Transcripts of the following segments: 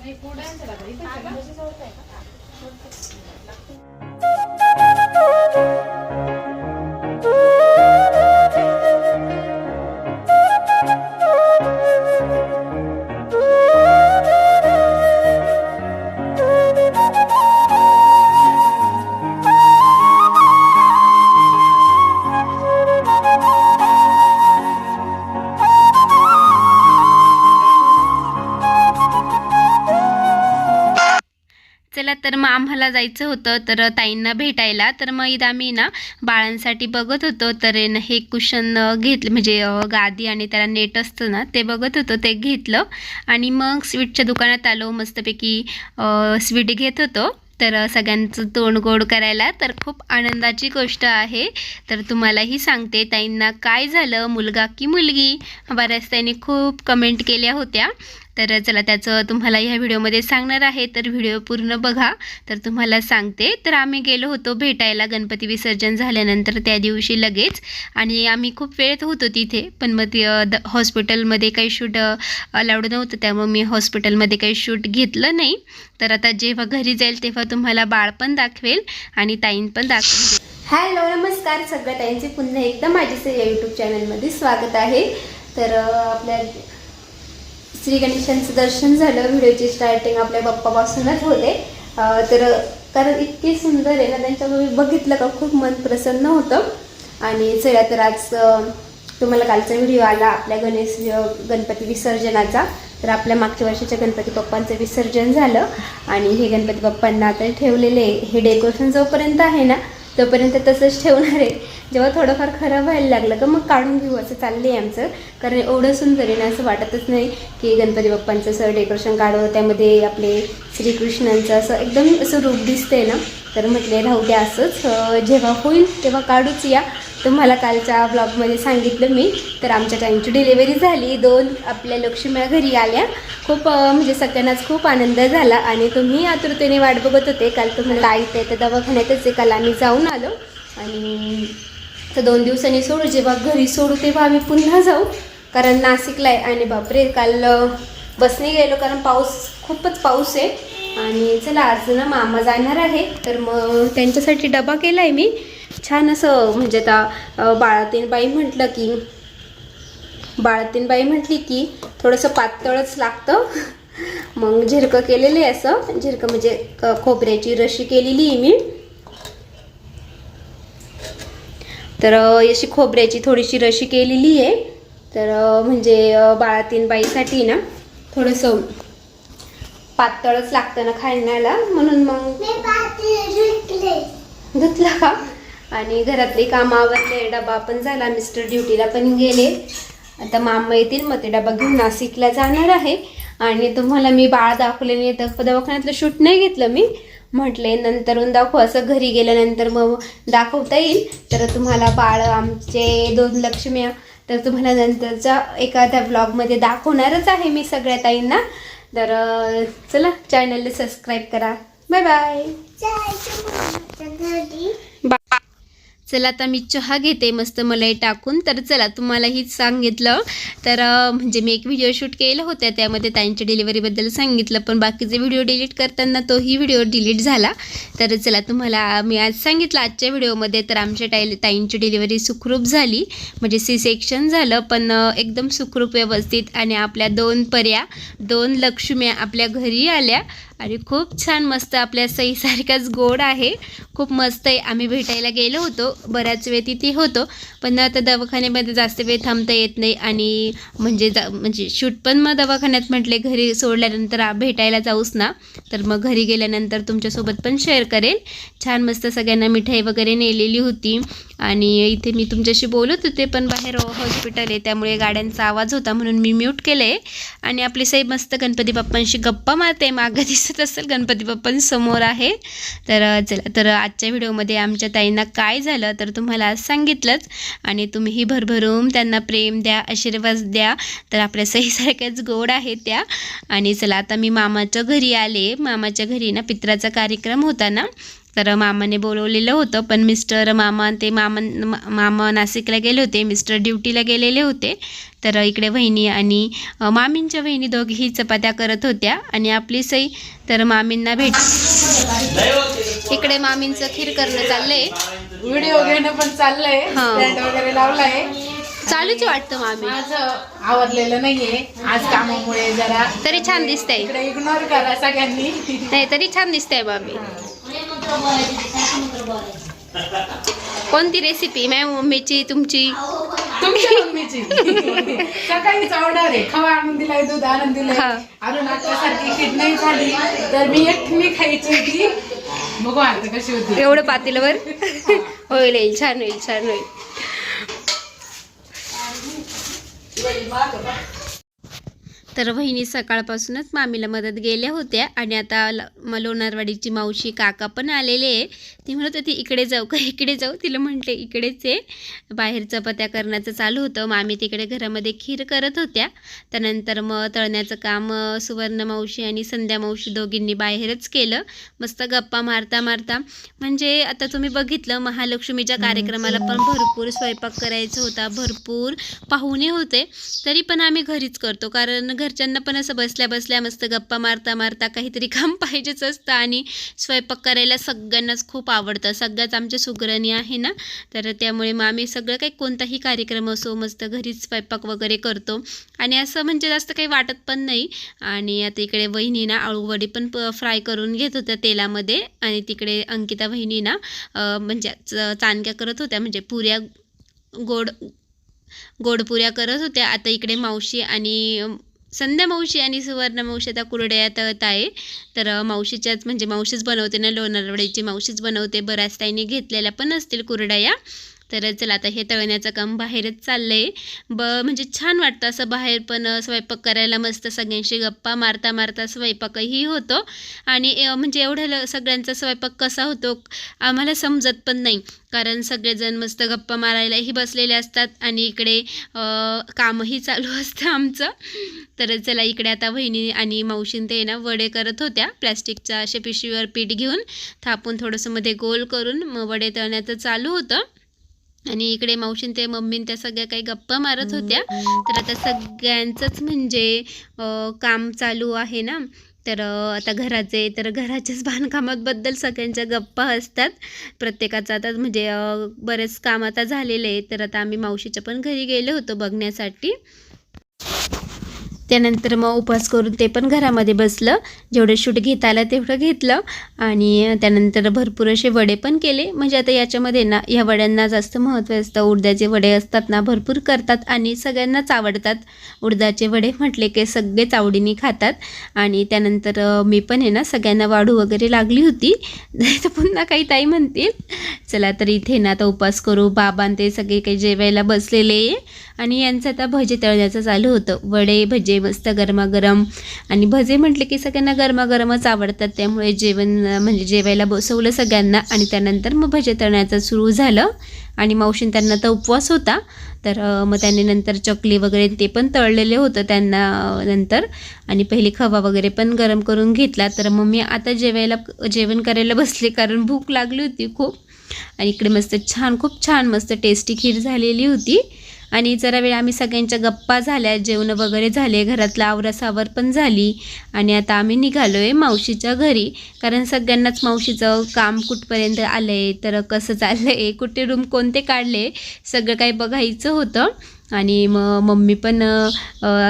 नाही पुढे तर मग आम्हाला जायचं होतं तर ताईंना भेटायला. तर मग इथं आम्ही ना बाळांसाठी बघत होतो. तर हे कुशन घेतलं म्हणजे गादी आणि त्याला नेट असतं ना ते बघत होतो ते घेतलं. आणि मग स्वीटच्या दुकानात आलो मस्तपैकी स्वीट घेत होतो. तर सगळ्यांचं तोंड गोड करायला तर खूप आनंदाची गोष्ट आहे. तर तुम्हालाही सांगते ताईंना काय झालं मुलगा की मुलगी? बऱ्याच त्यांनी खूप कमेंट केल्या होत्या. तर चला त्याचं तुम्हाला ह्या व्हिडिओमध्ये सांगणार आहे. तर व्हिडिओ पूर्ण बघा. तर तुम्हाला सांगते. तर आम्ही गेलो होतो भेटायला. गणपती विसर्जन झाल्यानंतर त्या दिवशी लगेच. आणि आम्ही खूप वेळेत होतो तिथे. पण मग ते द हॉस्पिटलमध्ये काही शूट अलाउड नव्हतं. त्यामुळे मी हॉस्पिटलमध्ये काही शूट घेतलं नाही. तर आता जेव्हा घरी जाईल तेव्हा तुम्हाला बाळ पण दाखवेल आणि ताईन पण दाखवेल. हॅलो नमस्कार. सगळ्या ताईंचे पुन्हा एकदा माझे या यूट्यूब चॅनलमध्ये स्वागत आहे. तर आपल्या श्री गणेशांचं दर्शन झालं. व्हिडिओची स्टार्टिंग आपल्या बाप्पापासूनच होते. तर कारण इतके सुंदर आहे ना त्यांच्यामुळे बघितलं का खूप मन प्रसन्न होतं. आणि चला तर आज तुम्हाला कालचा व्हिडिओ आला आपल्या गणेश गणपती विसर्जनाचा. तर आपल्या मागच्या वर्षीच्या गणपती बाप्पांचं विसर्जन झालं. आणि हे गणपती बाप्पांना आता ठेवलेले हे डेकोरेशन जोपर्यंत आहे ना तोपर्यंत तसंच ठेवणार आहे. जेव्हा थोडंफार खराब व्हायला लागलं का मग काढून घेऊ असं चाललं आहे आमचं. कारण एवढं सुंदर आहे ना असं वाटतच नाही की गणपती बाप्पांचं असं डेकोरेशन काढवं त्यामध्ये आपले श्रीकृष्णांचं असं एकदम असं रूप दिसतंय ना. तर म्हटले राहू द्या असंच. जेव्हा होईल तेव्हा काढूच या. तुम्हाला कालच्या ब्लॉगमध्ये सांगितलं मी. तर आमच्या टाईमची डिलिव्हरी झाली. दोन आपल्या लक्ष्म्या घरी आल्या. खूप म्हणजे सगळ्यांनाच खूप आनंद झाला आणि तुम्ही आतुरतेने वाट बघत होते. काल तुम्हाला लाइट आहे तर दवाखान्यातच आहे. काल आम्ही जाऊन आलो. आणि तर दोन दिवसांनी सोडू. जेव्हा घरी सोडू तेव्हा आम्ही पुन्हा जाऊ. कारण नाशिकला आहे. आणि बापरे काल बसने गेलो कारण पाऊस खूपच पाऊस आहे. आणि चला आज ना मामा जाणार आहे. तर मग त्यांच्यासाठी डबा केला आहे मी. छान असं म्हणजे आता अं, बाळातीन बाई म्हटलं की बाळातीन बाई म्हटली की थोडंसं पातळच लागतं. मग झिरकं केलेलं आहे असं झिरकं म्हणजे खोबऱ्याची रशी केलेली आहे मी. तर अशी खोबऱ्याची थोडीशी रशी केलेली आहे. तर म्हणजे अ, बाळातीन बाईसाठी ना थोडंसं पातळच लागतं ना खाण्याला म्हणून मग धुतला का? आणि घरातले कामं आवरले डबा पण झाला मिस्टर ड्युटीला पण गेले. आता मामा येतील मग ते डबा घेऊन नाशिकला जाणार आहे. आणि तुम्हाला मी बाळ दाखवले नाही तर दवाखान्यातलं शूट नाही घेतलं मी. म्हटले नंतरून दाखवू. असं घरी गेल्यानंतर मग दाखवता येईल. तर तुम्हाला बाळ आमचे दोन लक्ष्म्या तर तुम्हाला नंतरच्या एखाद्या ब्लॉगमध्ये दाखवणारच आहे मी सगळ्या ताईंना. तर चला चॅनलला सबस्क्राईब करा. बाय बाय चला आता मी चहा घेते मस्त मलाई टाकून. तर चला तुम्हालाही सांगितलं. तर म्हणजे मी एक व्हिडिओ शूट केला होता त्यामध्ये ताईंच्या डिलिव्हरीबद्दल सांगितलं पण बाकीचे व्हिडिओ डिलीट करताना तोही व्हिडिओ डिलीट झाला. तर चला तुम्हाला मी आज सांगितलं आजच्या व्हिडिओमध्ये तर आमच्या टाई ताईंची डिलिव्हरी सुखरूप झाली. म्हणजे सी सेक्शन झालं पण एकदम सुखरूप व्यवस्थित आणि आपल्या दोन पर्या दोन लक्ष्म्या आपल्या घरी आल्या. आणि खूप छान मस्त आपल्या सईसारखाच गोड आहे. खूप मस्त आहे. आम्ही भेटायला गेलो होतो. बऱ्याच वेळ तिथे होतो. पण आता दवाखान्यामध्ये जास्त वेळ थांबता येत नाही आणि म्हणजे जा म्हणजे शूट पण मग दवाखान्यात म्हटले घरी सोडल्यानंतर भेटायला जाऊच ना. तर मग घरी गेल्यानंतर तुमच्यासोबत पण शेअर करेल छान मस्त सगळ्यांना मिठाई वगैरे नेलेली होती. आणि इथे मी तुमच्याशी बोलत होते पण बाहेर हॉस्पिटल आहे त्यामुळे गाड्यांचा आवाज होता म्हणून मी म्यूट केलं. आहे आणि आपली साई मस्त गणपती बाप्पांशी गप्पा मारते मागं दिसत असेल गणपती बाप्पांसमोर आहे. तर चला तर आजच्या व्हिडिओमध्ये आमच्या ताईंना काय झालं तर तुम्हाला आज सांगितलंच. आणि तुम्हीही भरभरून त्यांना प्रेम द्या आशीर्वाद द्या. तर आपल्या सहीसारख्याच गोड आहेत त्या. आणि चला आता मी मामाच्या घरी आले. मामाच्या घरी ना पित्राचा कार्यक्रम होता ना तर मामाने बोलवलेलं होतं पण मिस्टर मामा ते मामा मामा नाशिकला गेले होते मिस्टर ड्युटीला गेलेले होते. तर इकडे वहिनी आणि मामींच्या वहिनी दोघीही चपात्या करत होत्या आणि आपली सई तर मामींना भेट इकडे मामींचं खीर करणं चाललंय. व्हिडिओ घेणं पण चाललंय हा. वगैरे लावलाय. चालूच वाटतं मामी. माझं आवरलेलं नाहीये आज कामामुळे जरा तरी छान दिसतंय. इकडे इग्नोर करा सगळ्यांनी. नाही तरी छान दिसतंय मामी. कोणती रेसिपी मॅम मम्मीची तुमची? तुमच्या मम्मीची. सकाळीच ऑर्डर आहे. खवा आणून दिलाय दूध आणून दिलंय. हा. खीर नाही झाली तर मी खायची होती. बघू आता कशी होती? एवढं पातेलवर होईल येईल छान होईल छान होईल. तर वहिनी सकाळपासूनच मामीला मदत गेल्या होत्या आणि आता म लोणारवाडीची मावशी काका पण आलेले आहे ती म्हणत होती इकडे जाऊ का? इकडे जाऊ? तिला म्हटले इकडेच आहे. बाहेर चपात्या करण्याचं चालू होतं. मामी तिकडे घरामध्ये खीर करत होत्या. त्यानंतर मग तळण्याचं काम सुवर्ण मावशी आणि संध्या मावशी दोघींनी बाहेरच केलं. मस्त गप्पा मारता मारता. म्हणजे आता तुम्ही बघितलं महालक्ष्मीच्या कार्यक्रमाला पण भरपूर स्वयंपाक करायचा होता. भरपूर पाहुणे होते. तरी पण आम्ही घरीच करतो. कारण घरच्यांना पण असं बसल्या बसल्या मस्त गप्पा मारता मारता काहीतरी काम पाहिजेच असतं आणि स्वयंपाक करायला सगळ्यांनाच खूप आवडतं. सगळ्याच आमच्या सुगरणी आहे ना? तर त्यामुळे मग आम्ही सगळं काही कोणताही कार्यक्रम असो मस्त घरीच स्वयंपाक वगैरे करतो. आणि असं म्हणजे जास्त काही वाटत पण नाही. आणि आता इकडे वहिनी ना आळूवडी पण फ्राय करून घेत होत्या तेलामध्ये. आणि तिकडे अंकिता वहिनी ना म्हणजे च- चाणक्या करत होत्या. म्हणजे पुऱ्या गोड गोडपुऱ्या करत होत्या. आता इकडे मावशी आणि संध्या मावशी आणि सुवर्ण मावशी आता कुरड्या तळत आहे तर मावशीच्याच म्हणजे मावशीच बनवते ना लोणारवड्याची मावशीच बनवते. बऱ्याच ताईने घेतलेल्या पण असतील कुरड्या तर चला आता हे तळण्याचं काम बाहेरच चाललं आहे ब म्हणजे छान वाटतं असं बाहेर पण स्वयंपाक करायला मस्त सगळ्यांशी गप्पा मारता मारता स्वयंपाकही होतो. आणि म्हणजे एवढ्या ल- सगळ्यांचा स्वयंपाक कसा होतो आम्हाला समजत पण नाही. कारण सगळेजण मस्त गप्पा मारायलाही बसलेले असतात आणि इकडे कामही चालू असतं आमचं. तर चला इकडे आता वहिनी आणि मावशीन ते ना वडे करत होत्या प्लॅस्टिकच्या अशा पिशवीवर पीठ घेऊन. थापून थोडंसं मध्ये गोल करून मग वडे तळण्याचं चालू होतं. आणि इकडे मावशीन ते मम्मीन त्या सगळ्या काही गप्पा मारत होत्या. तर आता सगळ्यांचंच म्हणजे काम चालू आहे ना. तर आता घराचे तर घराच्याच बांधकामाबद्दल सगळ्यांच्या गप्पा असतात. प्रत्येकाचं आता म्हणजे बरेच काम आता झालेले आहे तर आता आम्ही मावशीच्या पण घरी गेलो होतो बघण्यासाठी. त्यानंतर मग उपवास करून ते पण घरामध्ये बसलं. जेवढं शूट घेता आलं तेवढं घेतलं. आणि त्यानंतर भरपूर असे वडे पण केले. म्हणजे आता याच्यामध्ये ना ह्या वड्यांना जास्त महत्त्व असतं. उडद्याचे वडे असतात ना भरपूर करतात आणि सगळ्यांनाच आवडतात. उडदाचे वडे म्हटले की सगळेच आवडीने खातात. आणि त्यानंतर मी पण आहे ना सगळ्यांना वाढू वगैरे लागली होती. तर पुन्हा काही ताई म्हणतील चला तर इथे ना आता उपवास करू. बाबां ते सगळे काही जेवायला बसलेले आहे. आणि यांचं आता भजे तळण्याचं चालू होतं. वडे भजे मस्त गरमागरम. आणि भजे म्हटले की सगळ्यांना गरमागरमच आवडतात. त्यामुळे जेवण म्हणजे जेवायला बसवलं सगळ्यांना आणि त्यानंतर मग भजे तळण्याचं सुरू झालं. आणि मावशीन त्यांना तर उपवास होता. तर मग त्यांनी नंतर चकली वगैरे ते पण तळलेले होतं त्यांना नंतर. आणि पहिली खवा वगैरे पण गरम करून घेतला. तर मग मी आता जेवायला जेवण करायला बसले कारण भूक लागली होती खूप. आणि इकडे मस्त छान खूप छान मस्त टेस्टी खीर झालेली होती. आणि जरा वेळ आम्ही सगळ्यांच्या गप्पा झाल्या जेवण वगैरे झाले घरातलं आवरासावर पण झाली. आणि आता आम्ही निघालो आहे मावशीच्या घरी. कारण सगळ्यांनाच मावशीचं काम कुठपर्यंत आलं आहे तर कसं चाललं आहे कुठे रूम कोणते काढले सगळं काही बघायचं होतं. आणि मग मम्मी पण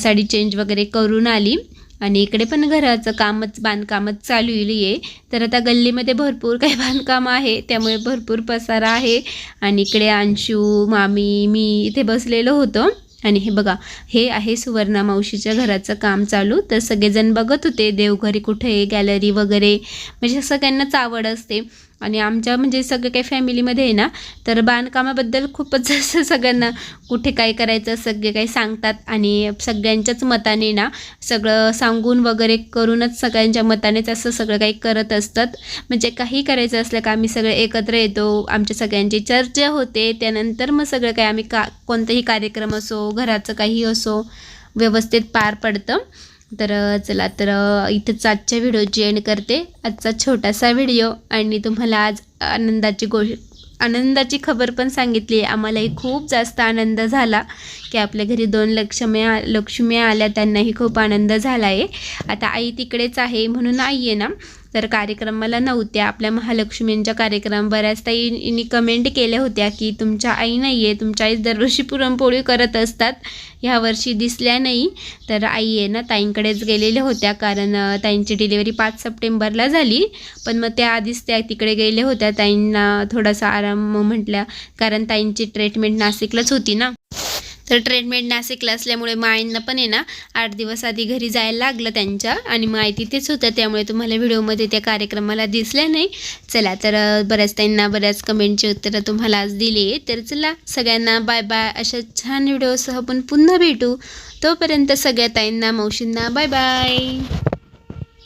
साडी चेंज वगैरे करून आली. आणि इकडे पण घराचं कामच बांधकामच चालू आहे तर आता गल्लीमध्ये भरपूर काही बांधकाम आहे त्यामुळे भरपूर पसारा आहे. आणि इकडे अंशू मामी मी इथे बसलेलो होतो. आणि हे बघा हे आहे सुवर्णा मावशीच्या घराचं काम चालू. तर सगळेजण बघत होते देवघरी कुठे गॅलरी वगैरे. म्हणजे सगळ्यांनाच आवड असते. आणि आमच्या म्हणजे सगळं काही फॅमिलीमध्ये आहे ना तर बांधकामाबद्दल खूपच असं सगळ्यांना कुठे काय करायचं सगळे काही सांगतात. आणि सगळ्यांच्याच मताने ना सगळं सांगून वगैरे करूनच सगळ्यांच्या मतानेच असं सगळं काही करत असतात. म्हणजे काही करायचं असलं का आम्ही सगळे एकत्र येतो आमच्या सगळ्यांची चर्चा होते त्यानंतर मग सगळं काही आम्ही का कोणताही कार्यक्रम असो घराचं काही असो व्यवस्थित पार पडतं. तर चला तर इथंच आजच्या व्हिडिओची एंड करते. आजचा छोटासा व्हिडिओ आणि तुम्हाला आज आनंदाची गोष आनंदाची खबर पण सांगितली आम्हालाही खूप जास्त आनंद झाला की आपल्या घरी दोन लक्ष्मी आ लक्ष्मी आल्या त्यांनाही खूप आनंद झाला आहे. आता आई तिकडेच आहे म्हणून आई आहे ना. तर कार्यक्रमाला नव्हत्या. आपल्या महालक्ष्मींच्या कार्यक्रम बऱ्याच ताईंनी कमेंट केल्या होत्या की तुमच्या आई नाही आहे तुमच्या आई दरवर्षी पुरणपोळी करत असतात. ह्या वर्षी दिसल्या नाही. तर आई आहे ना ताईंकडेच गेलेल्या होत्या कारण ताईंची डिलिव्हरी पाच सप्टेंबरला झाली. पण मग त्या आधीच त्या तिकडे गेल्या होत्या. ताईंना थोडासा आराम म्हटल्या कारण ताईंची ट्रीटमेंट नाशिकलाच होती ना. तर ट्रीटमेंट नाशिकला असल्यामुळे माईंना पण आहे ना आठ दिवस आधी घरी जायला लागलं त्यांच्या आणि माई तिथेच होत्या त्यामुळे तुम्हाला व्हिडिओमध्ये त्या कार्यक्रमाला दिसल्या नाही. चला तर बऱ्याच त्यांना बऱ्याच कमेंटची उत्तरं तुम्हाला आज दिली तर चला सगळ्यांना बाय बाय अशा छान व्हिडिओसह आपण पुन्हा भेटू. तोपर्यंत सगळ्या ताईंना मावशींना बाय बाय